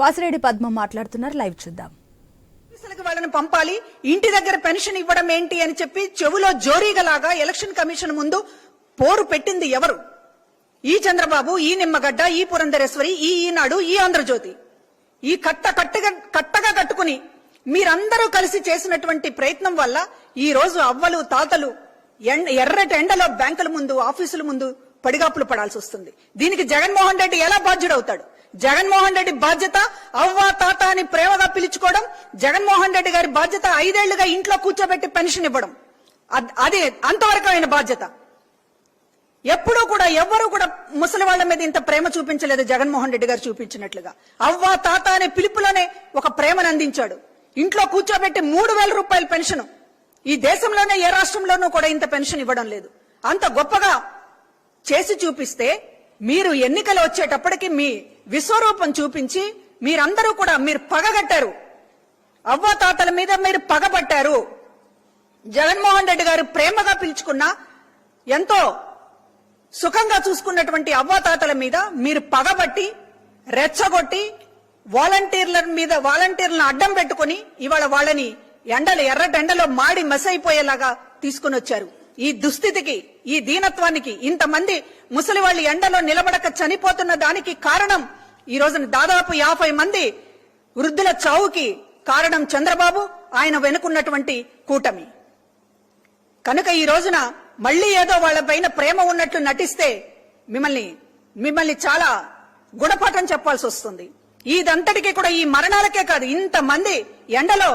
వాసిరెడ్డి పద్మ మాట్లాడుతున్నారు. లైవ్ చూద్దాం. వాళ్ళని పంపాలి. ఇంటి దగ్గర పెన్షన్ ఇవ్వడం ఏంటి అని చెప్పి చెవులో జోరీగలాగా ఎలక్షన్ కమిషన్ ముందు పోరు పెట్టింది ఎవరు? ఈ చంద్రబాబు ఈ నిమ్మగడ్డ ఈ పురంధరేశ్వరి ఈ ఈనాడు ఈ ఆంధ్రజ్యోతి. ఈ కట్ట కట్టగా కట్టగా కట్టుకుని మీరందరూ కలిసి చేసినటువంటి ప్రయత్నం వల్ల ఈ రోజు అవ్వలు తాతలు ఎర్రటి ఎండలో బ్యాంకుల ముందు ఆఫీసుల ముందు పడిగాపులు పడాల్సి వస్తుంది. దీనికి జగన్మోహన్ రెడ్డి ఎలా బాధ్యుడవుతాడు? జగన్మోహన్ రెడ్డి బాధ్యత అవ్వ తాత అని ప్రేమగా పిలుచుకోవడం జగన్మోహన్ రెడ్డి గారి బాధ్యత ఐదేళ్ళుగా ఇంట్లో కూర్చోబెట్టి పెన్షన్ ఇవ్వడం. అదే అది అంతవరకు ఆయన బాధ్యత. ఎప్పుడూ కూడా ఎవ్వరూ కూడా ముసలి వాళ్ళ మీద ఇంత ప్రేమ చూపించలేదు జగన్మోహన్ రెడ్డి గారు చూపించినట్లుగా. అవ్వ తాత అనే పిలుపులోనే ఒక ప్రేమను అందించాడు. ఇంట్లో కూర్చోబెట్టి మూడు వేల రూపాయల పెన్షన్. ఈ దేశంలోనే ఏ రాష్ట్రంలోనూ కూడా ఇంత పెన్షన్ ఇవ్వడం లేదు. అంత గొప్పగా చేసి చూపిస్తే మీరు ఎన్నికలు వచ్చేటప్పటికి మీ విశ్వరూపం చూపించి మీరందరూ కూడా మీరు పగగట్టారు. అవ్వాతాతల మీద మీరు పగబట్టారు. జగన్మోహన్ రెడ్డి గారు ప్రేమగా పిలుచుకున్న ఎంతో సుఖంగా చూసుకున్నటువంటి అవ్వాతాతల మీద మీరు పగబట్టి రెచ్చగొట్టి వాలంటీర్ల మీద వాలంటీర్లను అడ్డం పెట్టుకుని ఇవాళ వాళ్ళని ఎండలు ఎర్రటెండలో మాడి మసైపోయేలాగా తీసుకుని వచ్చారు ఈ దుస్థితికి ఈ దీనత్వానికి ఇంతమంది ముసలి వాళ్ళు ఎండలో నిలబడక చనిపోతున్న దానికి కారణం ఈ రోజున దాదాపు యాభై మంది వృద్ధుల చావుకి కారణం చంద్రబాబు ఆయన వెనుకున్నటువంటి కూటమి. కనుక ఈ రోజున మళ్ళీ ఏదో వాళ్ళ పైన ప్రేమ ఉన్నట్లు నటిస్తే మిమ్మల్ని మిమ్మల్ని చాలా గుణపాఠం చెప్పాల్సి వస్తుంది. ఇదంతటికీ కూడా ఈ మరణాలకే కాదు ఇంతమంది ఎండలో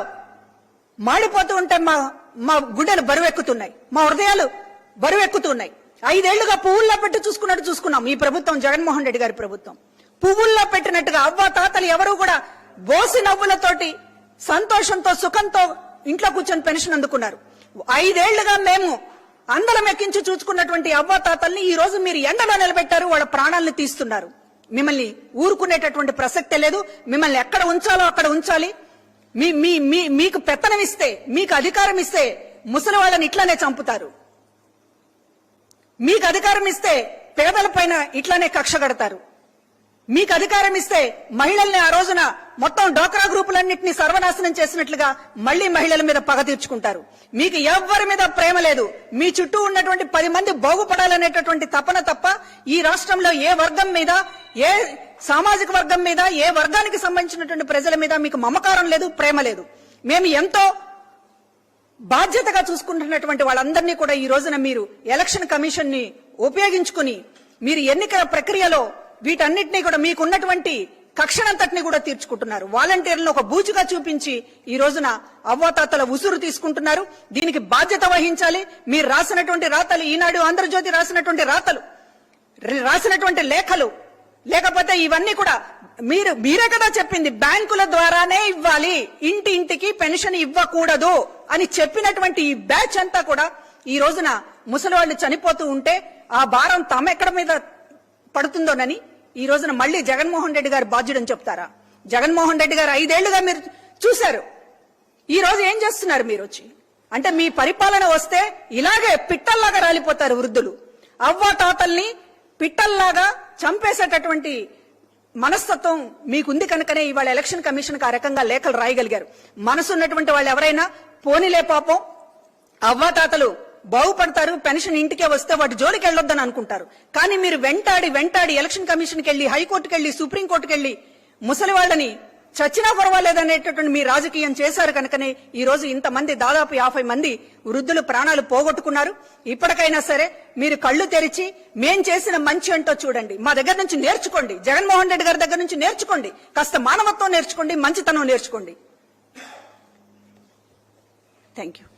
మాడిపోతూ ఉంటే మా మా గుండెలు బరువెక్కుతున్నాయి. మా హృదయాలు బరువెక్కుతున్నాయి. ఐదేళ్ళుగా పువ్వుల్లో పెట్టి చూసుకున్నట్టు చూసుకున్నాం ఈ ప్రభుత్వం జగన్మోహన్ రెడ్డి గారి ప్రభుత్వం. పువ్వుల్లో పెట్టినట్టుగా అవ్వ తాతలు ఎవరు కూడా బోసి నవ్వులతోటి సంతోషంతో సుఖంతో ఇంట్లో కూర్చొని పెన్షన్ అందుకున్నారు. ఐదేళ్ళుగా మేము అందలం ఎక్కించి చూసుకున్నటువంటి అవ్వ తాతల్ని ఈ రోజు మీరు ఎండలో నిలబెట్టారు వాళ్ళ ప్రాణాలను తీస్తున్నారు. మిమ్మల్ని ఊరుకునేటటువంటి ప్రసక్తే లేదు. మిమ్మల్ని ఎక్కడ ఉంచాలో అక్కడ ఉంచాలి. మీ మీ మీ మీకు పెత్తనం ఇస్తే మీకు అధికారం ఇస్తే ముసలి వాళ్ళని ఇట్లానే చంపుతారు. మీకు అధికారం ఇస్తే పేదల పైన ఇట్లానే కక్ష కడతారు. మీకు అధికారం ఇస్తే మహిళల్ని ఆ రోజున మొత్తం డోక్రా గ్రూపులన్నింటినీ సర్వనాశనం చేసినట్లుగా మళ్ళీ మహిళల మీద పగ తీర్చుకుంటారు. మీకు ఎవ్వరి మీద ప్రేమ లేదు. మీ చుట్టూ ఉన్నటువంటి పది మంది బాగుపడాలనేటటువంటి తపన తప్ప ఈ రాష్ట్రంలో ఏ వర్గం మీద ఏ సామాజిక వర్గం మీద ఏ వర్గానికి సంబంధించినటువంటి ప్రజల మీద మీకు మమకారం లేదు ప్రేమ లేదు. మేము ఎంతో బాధ్యతగా చూసుకుంటున్నటువంటి వాళ్ళందరినీ కూడా ఈ రోజున మీరు ఎలక్షన్ కమిషన్ని ఉపయోగించుకుని మీరు ఎన్నికల ప్రక్రియలో వీటన్నిటినీ కూడా మీకున్నటువంటి కక్షనంతటిని కూడా తీర్చుకుంటున్నారు. వాలంటీర్లను ఒక బూచుగా చూపించి ఈ రోజున అవ్వాతాతల ఉసురు తీసుకుంటున్నారు. దీనికి బాధ్యత వహించాలి. మీరు రాసినటువంటి రాతలు ఈనాడు ఆంధ్రజ్యోతి రాసినటువంటి రాతలు రాసినటువంటి లేఖలు లేకపోతే ఇవన్నీ కూడా మీరు మీరే కదా చెప్పింది బ్యాంకుల ద్వారానే ఇవ్వాలి. ఇంటి ఇంటికి పెన్షన్ ఇవ్వకూడదు అని చెప్పినటువంటి ఈ బ్యాచ్ అంతా కూడా ఈ రోజున ముసలి వాళ్ళు చనిపోతూ ఉంటే ఆ భారం తమెక్కడ మీద పడుతుందోనని ఈ రోజున మళ్ళీ జగన్మోహన్ రెడ్డి గారు బాధ్యుడని చెప్తారా? జగన్మోహన్ రెడ్డి గారు ఐదేళ్ళుగా మీరు చూశారు. ఈ రోజు ఏం చేస్తున్నారు మీరు వచ్చి? అంటే మీ పరిపాలన వస్తే ఇలాగే పిట్టల్లాగా రాలిపోతారు వృద్ధులు. అవ్వ తాతల్ని పిట్టల్లాగా చంపేసేటటువంటి మనస్తత్వం మీకుంది కనుకనే ఇవాళ ఎలక్షన్ కమిషన్ ఆ రకంగా లేఖలు రాయగలిగారు. మనసు ఉన్నటువంటి వాళ్ళు ఎవరైనా పోనీలే పాపం అవ్వాతాతలు బాగుపడతారు పెన్షన్ ఇంటికే వస్తే వాటి జోలికి వెళ్ళొద్దని అనుకుంటారు. కానీ మీరు వెంటాడి వెంటాడి ఎలక్షన్ కమిషన్కి వెళ్ళి హైకోర్టుకి వెళ్ళి సుప్రీంకోర్టుకి వెళ్ళి ముసలి వాళ్ళని చచ్చినా పర్వాలేదనేటటువంటి మీ రాజకీయం చేశారు కనుకనే ఈ రోజు ఇంతమంది దాదాపు యాభై మంది వృద్ధులు ప్రాణాలు పోగొట్టుకున్నారు. ఇప్పటికైనా సరే మీరు కళ్ళు తెరిచి మేం చేసిన మంచి అంటో చూడండి. మా దగ్గర నుంచి నేర్చుకోండి. జగన్మోహన్ రెడ్డి గారి దగ్గర నుంచి నేర్చుకోండి. కాస్త మానవత్వం నేర్చుకోండి మంచితనం నేర్చుకోండి. Thank you